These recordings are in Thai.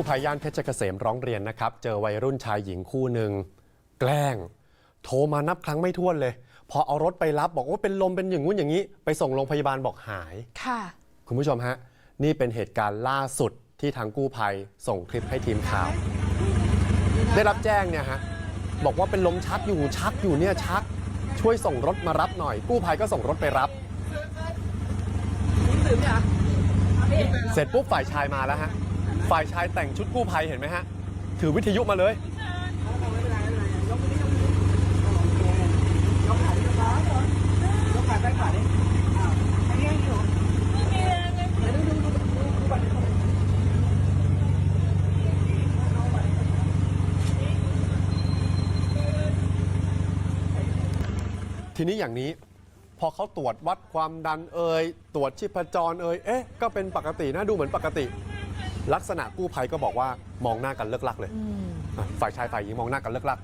ผู้ภัยย่านเพชรเกษมร้องเรียนนะครับ เจอวัยรุ่นชายหญิงคู่หนึ่งแกล้ง โทรมานับครั้งไม่ถ้วนเลย พอเอารถไปรับบอกว่าเป็นลมเป็นอย่างงู้นอย่างนี้ ไปส่งโรงพยาบาลบอกหาย ค่ะ คุณผู้ชมฮะ นี่เป็นเหตุการณ์ล่าสุดที่ทางกู้ภัยส่งคลิปให้ทีมข่าว ได้รับแจ้งเนี่ยฮะบอกว่าเป็นลมชักอยู่ชักอยู่เนี่ยชัก ช่วยส่งรถมารับหน่อย กู้ภัยก็ส่งรถไปรับเสร็จปุ๊บฝ่ายชายมาแล้วฮะ ฝ่ายชายแต่งชุดกู้ภัยเห็นไหมฮะ ถือวิทยุมาเลย ทีนี้อย่างนี้พอเขาตรวจวัดความดันเอ่ยตรวจชีพจรเอ่ยเอ๊ะ ก็เป็นปกตินะดูเหมือนปกติ ลักษณะกู้ภัยก็บอกว่ามองหน้ากันเลิกลักเลยอะฝ่ายชายฝ่ายหญิงมองหน้ากันเลิกลัก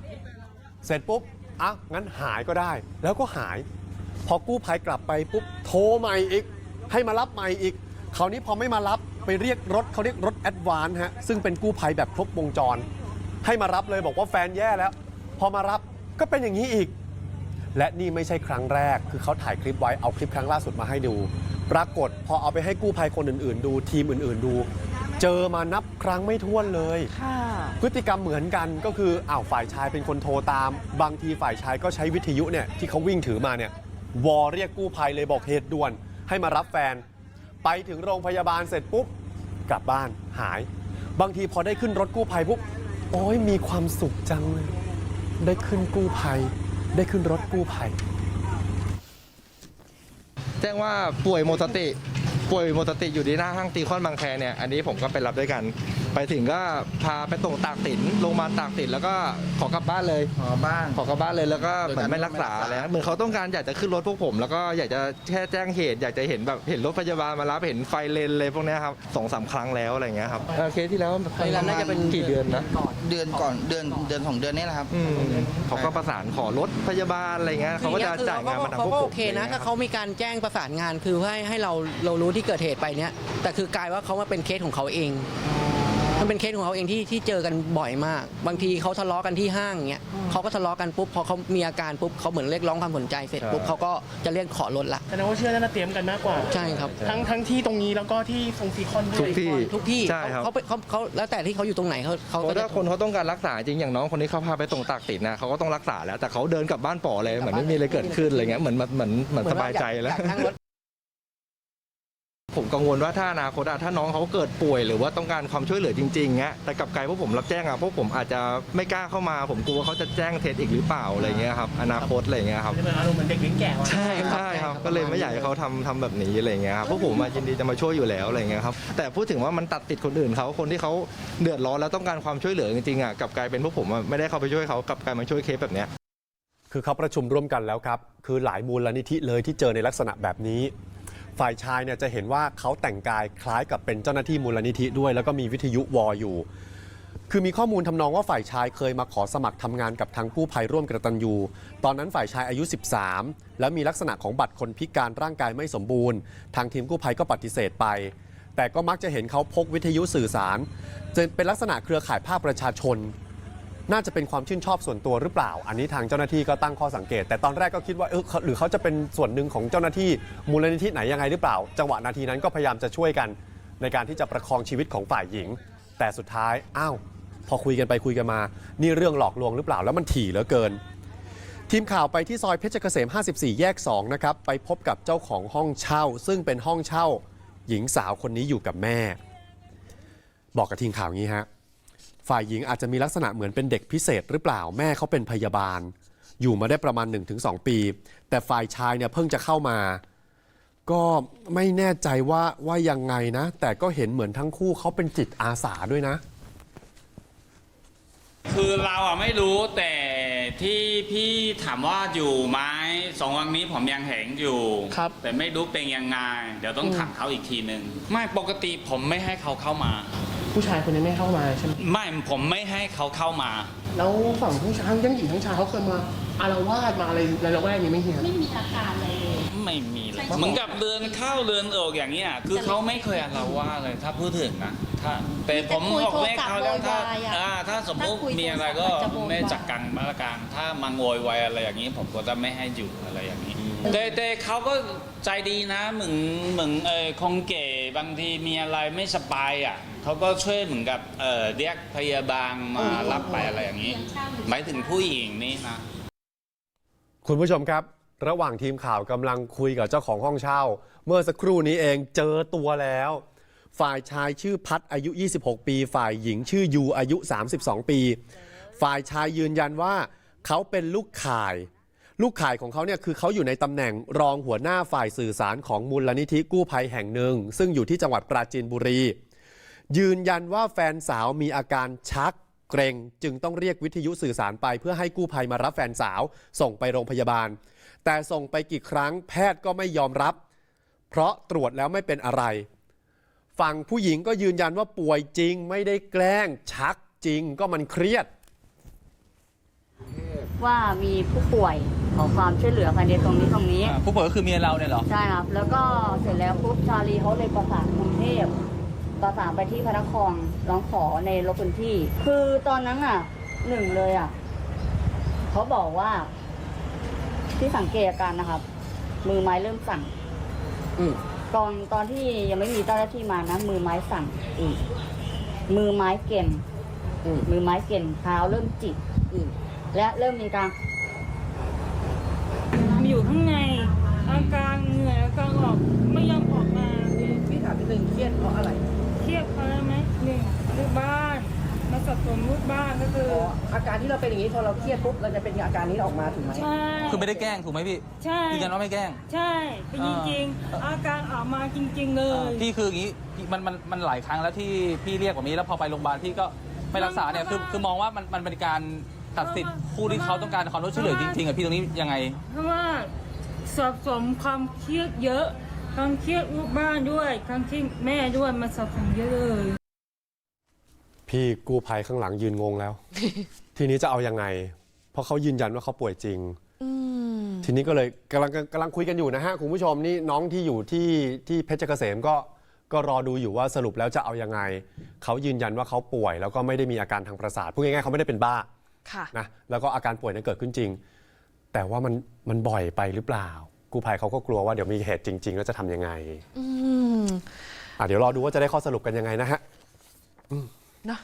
เสร็จปุ๊บอะงั้นหายก็ได้ แล้วก็หาย พอกู้ภัยกลับไปปุ๊บโทรใหม่อีก ให้มารับใหม่อีก คราวนี้พอไม่มารับไปเรียกรถเขาเรียกรถแอดวานซ์ฮะซึ่งเป็นกู้ภัยแบบครบวงจร ให้มารับเลยบอกว่าแฟนแย่แล้ว พอมารับก็เป็นอย่างนี้อีก และนี่ไม่ใช่ครั้งแรก คือเขาถ่ายคลิปไว้เอาคลิปครั้งล่าสุดมาให้ดู ปรากฏพอเอาไปให้กู้ภัยคนอื่นๆ ดูทีมอื่นๆดู เจอมานับครั้งไม่ถ้วนเลย ค่ะพฤติกรรมเหมือนกันก็คืออ้าวฝ่ายชายเป็นคนโทรตาม บางทีฝ่ายชายก็ใช้วิทยุเนี่ยที่เขาวิ่งถือมาเนี่ยวอเรียกกู้ภัยเลยบอกเหตุด่วน ให้มารับแฟน ไปถึงโรงพยาบาลเสร็จปุ๊บ กลับบ้านหาย บางทีพอได้ขึ้นรถกู้ภัยปุ๊บโอ้ยมีความสุขจังเลยได้ขึ้นกู้ภัย ได้ขึ้นรถกู้ภัย แจ้งว่าป่วยหมดสติ ป่วยหมดสติอยู่ที่หน้าห้างตีคอนบางแคเนี่ยอันนี้ผมก็ไปรับด้วยกัน ไปถึงก็พาไปส่งตากสินโรงพยาบาลตากสินแล้วก็ขอกลับบ้านเลยอ๋อบ้าน ขอกลับบ้านเลยแล้วก็เหมือนไม่รักษาแล้ว เหมือนเขาต้องการอยากจะขึ้นรถพวกผม แล้วก็อยากจะแค่แจ้งเหตุ อยากจะเห็นแบบเห็นรถพยาบาลมารับเห็นไฟเลนเลยพวกเนี้ยครับสองสามครั้งแล้วอะไรอย่างเงี้ยครับเออเคสที่แล้วเคสนั้นน่าจะเป็นกี่เดือนนะ เดือนก่อนเดือนเดือนของเดือนนี้แหละครับ อืมเขาก็ประสานขอรถพยาบาลอะไรเงี้ยเขาก็จะจ่ายงานมาทางพเขาวกก็ผโอมเคนะถ้าเขามีการแจ้งประสานงานคือให้ให้เราเรารู้ที่เกิดเหตุไปเนี้ยแต่คือกลายว่าเขามาเป็นเคสของเขาเอง มันเป็นเคสของเขาเองที่ที่เจอกันบ่อยมาก บางทีเขาทะเลาะกันที่ห้างเงี้ยเขาก็ทะเลาะกันปุ๊บพอเขามีอาการปุ๊บเขาเหมือนเรียกร้องความสนใจเสร็จปุ๊บเขาก็จะเรียกขอรถละแสดงว่าเชื่อน่าจะเตรียมกันมากกว่า ใช่ครับ ทั้งทั้งที่ตรงนี้แล้วก็ที่ทรงซีคอนด้ทุวกยที่ ทุกที่ใช่ครับ เขาเขาเขาแล้วแต่ที่เขาอยู่ตรงไหนเขาเขาเพก็ราะจะ ถ้าคนเขาต้องการรักษาจริงอย่างน้องคนนี้เขาพาไปส่งตากสินนะเขาก็ต้องรักษาแล้วแต่เขาเดินกลับบ้านป่อเลยเหมือนไม่มีอะไรเกิดขึ้นอะไรเงี้ยเหมือนเหมือนเหมือนสบายใจแล้ว อยากนั่งรถ ผมกังวลว่าถ้าอนาคตอะถ้าน้องเขาเกิดป่วยหรือว่าต้องการความช่วยเหลือจริงๆเงี้ยแต่กลับกลายพวกผมรับแจ้งอะพวกผมอาจจะไม่กล้าเข้ามาผมกลัวเขาจะแจ้งเท็จอีกหรือเปล่าอะไรเงี้ยครับอนาคตอะไรเงี้ยครับจะเป็นอารมณ์เหมือนเด็กเลี้ยงแกะว่ะใช่ใช่ครับก็เลยไม่อยากให้เขาทำทำแบบนี้อะไรเงี้ยครับพวกผมมายินดีจะมาช่วยอยู่แล้วอะไรเงี้ยครับแต่พูดถึงว่ามันตัดติดคนอื่นเขาคนที่เขาเดือดร้อนแล้วต้องการความช่วยเหลือจริงๆอะกลับกลายเป็นพวกผมอะไม่ได้เข้าไปช่วยเขากลับกลายมาช่วยเคสแบบเนี้ย คือเขาประชุมร่วมกันแล้วครับ คือหลายมูลนิธิเลยที่เจอในลักษณะแบบนี้ ฝ่ายชายเนี่ยจะเห็นว่าเขาแต่งกายคล้ายกับเป็นเจ้าหน้าที่มูลนิธิด้วย แล้วก็มีวิทยุวออยู่ คือมีข้อมูลทำนองว่าฝ่ายชายเคยมาขอสมัครทำงานกับทางกู้ภัยร่วมกระตันยูตอนนั้นฝ่ายชายอายุ 13 แล้วมีลักษณะของบัตรคนพิการร่างกายไม่สมบูรณ์ ทางทีมกู้ภัยก็ปฏิเสธไป แต่ก็มักจะเห็นเขาพกวิทยุสื่อสารจะเป็นลักษณะเครือข่ายภาคประชาชน น่าจะเป็นความชื่นชอบส่วนตัวหรือเปล่า อันนี้ทางเจ้าหน้าที่ก็ตั้งข้อสังเกต แต่ตอนแรกก็คิดว่าเออหรือเขาจะเป็นส่วนหนึ่งของเจ้าหน้าที่มูลนิธิไหนยังไงหรือเปล่า จังหวะนาทีนั้นก็พยายามจะช่วยกัน ในการที่จะประคองชีวิตของฝ่ายหญิง แต่สุดท้ายอ้าวพอคุยกันไปคุยกันมา นี่เรื่องหลอกลวงหรือเปล่าแล้วมันถี่เหลือเกิน ทีมข่าวไปที่ซอยเพชรเกษม 54 แยก 2 นะครับ ไปพบกับเจ้าของห้องเช่า ซึ่งเป็นห้องเช่า หญิงสาวคนนี้อยู่กับแม่ บอกกับทีมข่าวงี้ฮะ ฝ่ายหญิงอาจจะมีลักษณะเหมือนเป็นเด็กพิเศษหรือเปล่าแม่เขาเป็นพยาบาล อยู่มาได้ประมาณ 1-2 ปี แต่ฝ่ายชายเนี่ยเพิ่งจะเข้ามา ก็ไม่แน่ใจว่าว่ายังไงนะ แต่ก็เห็นเหมือนทั้งคู่เขาเป็นจิตอาสาด้วยนะ คือเราอะไม่รู้แต่ที่พี่ถามว่าอยู่ไหมสองวันนี้ผมยังเห็นอยู่ ครับ แต่ไม่รู้เป็นยังไง เดี๋ยวต้องถามเขาอีกทีหนึ่งไม่ปกติผมไม่ให้เขาเข้ามา ผู้ชายคนนี้ไม่เข้ามาใช่ไหมไม่ผมไม่ให้เขาเข้ามา แล้วฝั่งผู้ชายทั้งหญิงทั้งชายเขาเคยมาอารวาสมาอะไรในละแวกนี้ไหม่เฮีย ไม่มีอาการอะไรเลย ไม่มีเลยใช่ เหมือนกับเดินเข้าเดินออกอย่างเงี้ยคือเขาไม่เคยอาละวาดเลยถ้าพูดถึงนะถ้าแต่ผมคุยบอกแม่เขาแล้วโทรศัถ้าพท์โวยวายอะอ่าถ้าสมมติถ้าคุยมีอะไรก็โทรศัพท์มันจะโวยวาย แม่จัดการมาตรการถ้ามาโวยวายอะไรอย่างนี้ ผมก็จะไม่ให้อยู่อะไรอย่างนี้แต่แต่เขาก็ใจดีนะเหมือนเหมือนเออคงเก๋บางทีมีอะไรไม่สบายอะเขาก็ช่วยเหมือนกับเออเรียกพยาบาลมารับไปอะไรอย่างนี้หมายถึงผู้หญิงนี่นะ คุณผู้ชมครับ ระหว่างทีมข่าวกำลังคุยกับเจ้าของห้องเช่า เมื่อสักครู่นี้เองเจอตัวแล้ว ฝ่ายชายชื่อพัดอายุ 26 ปี ฝ่ายหญิงชื่อยูอายุ 32 ปี ฝ่ายชายยืนยันว่าเขาเป็นลูกข่าย ลูกข่ายของเขาเนี่ยคือเขาอยู่ในตำแหน่งรองหัวหน้าฝ่ายสื่อสารของมูลนิธิกู้ภัยแห่งหนึ่ง ซึ่งอยู่ที่จังหวัดปราจีนบุรี ยืนยันว่าแฟนสาวมีอาการชัก เกรงจึงต้องเรียกวิทยุสื่อสารไป เพื่อให้กู้ภัยมารับแฟนสาว ส่งไปโรงพยาบาล แต่ส่งไปกี่ครั้งแพทย์ก็ไม่ยอมรับ เพราะตรวจแล้วไม่เป็นอะไร ฝั่งผู้หญิงก็ยืนยันว่าป่วยจริง ไม่ได้แกล้งชักจริงก็มันเครียด ว่ามีผู้ป่วยขอความช่วยเหลือภายในตรงนี้ตรงนี้ผู้ป่วยก็คือเมียเราเนี่ยเหรอ ใช่ครับ แล้วก็เสร็จแล้วปุ๊บชาลีเขาเลยประสานกรุงเทพ ประสานไปที่พระนครร้องขอในรถพื้นที่ คือตอนนั้นอะหนึ่งเลยอะเขาบอกว่า ที่สังเกตอาการนะครับ มือไม้เริ่มสั่นอืมตอนตอนที่ยังไม่มีเจ้าหน้าที่มานะมือไม้สั่นอีกมือไม้เก่งอืมมือไม้เก่งเท้าเริ่มจิกอืมและเริ่มมีการอยู่ข้างในอาการเหนื่อยอาการออกไม่ยอมออกมา พี่ถามนิดนึงเครียดเพราะอะไร เครียดเพราะอะไรไหมหนึ่งลูกบ้านมาสับสนลูกบ้านก็คืออ๋ออาการที่เราเป็นอย่างนี้พอเราเครียดปุ๊บเราจะเป็นอาการนี้ออกมาถูกไหมใช่ คือไม่ได้แกล้งถูกไหมพี่ใช่ ยืนยันว่าไม่แกล้ง ใช่เป็นจริงๆ อาการออกมาจริง ๆ เลยพี่คืออย่างนี้พี่มันมันมันหลายครั้งแล้วที่พี่เรียกแบบนี้แล้วพอไปโรงพยาบาลพี่ก็ไม่รักษาเนี่ยคือคือมองว่ามันมันเป็นการตัดสิทธิ์ผู้ที่เขาต้องการความช่วยเหลือจริงๆอะพี่ตรงนี้ยังไง เพราะว่าสะสมความเครียดเยอะ ความเครียดลูกบ้านด้วยความเครียดแม่ด้วยมันสะสมเยอะเลย พี่กู้ภัยข้างหลังยืนงงแล้ว ทีนี้จะเอายังไง เพราะเขายืนยันว่าเขาป่วยจริง ทีนี้ก็เลยกำลังกำลังคุยกันอยู่นะฮะคุณผู้ชมนี่น้องที่อยู่ที่ที่เพชรเกษมก็ก็รอดูอยู่ว่าสรุปแล้วจะเอายังไง เขายืนยันว่าเขาป่วย แล้วก็ไม่ได้มีอาการทางประสาทพูดง่ายๆเขาไม่ได้เป็นบ้าค่ะ นะแล้วก็อาการป่วยนั้นเกิดขึ้นจริง แต่ว่ามันมันบ่อยไปหรือเปล่า กู้ภัยเขาก็กลัวว่าเดี๋ยวมีเหตุจริง ๆ แล้วจะทำยังไงอืมอะเดี๋ยวรอดูว่าจะได้ข้อสรุปกันยังไงนะฮะ เนอะ